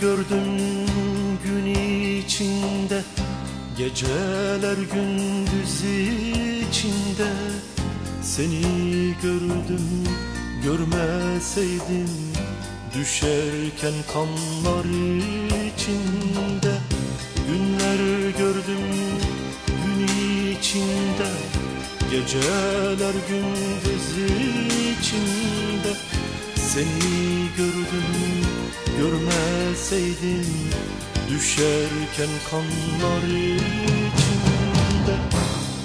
gördüm gün içinde Geceler gündüz içinde. Seni gördüm görmeseydim Düşerken kanlar içinde. Günler gördüm gün içinde Geceler gündüz içinde. Seni gördüm görmeseydim Düşerken kanlar içinde.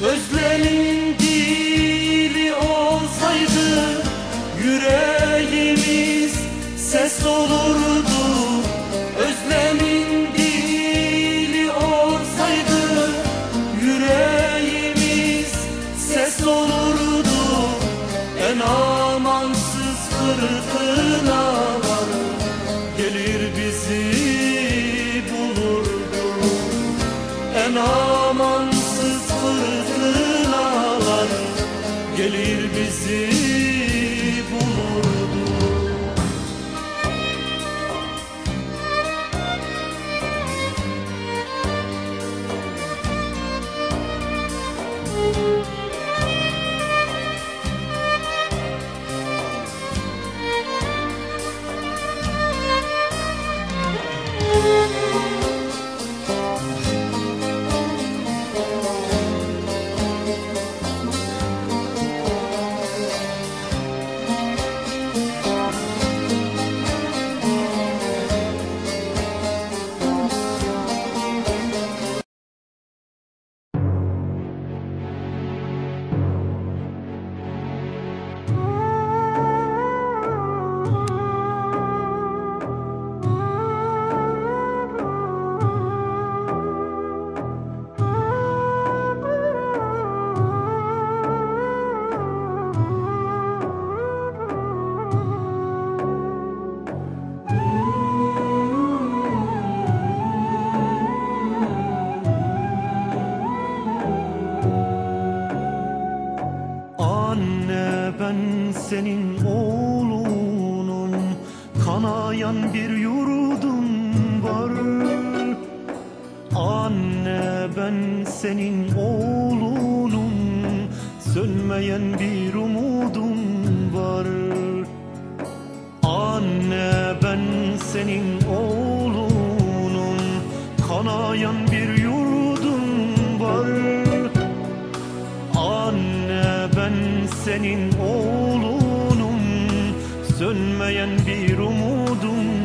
Özlemin dili olsaydı Yüreğimiz ses olurdu. Özlemin dili olsaydı Yüreğimiz ses olurdu. En amansız fırtınalar En amansız fırtınalar Gelir bizi bulurdu. Anne senin oğlunum Kanayan bir yurdum var. Anne ben senin oğlunum Sönmeyen bir umudum var. Anne ben senin oğlunum Kanayan bir yurdum var senin oğlunum. Sönmeyen bir umudum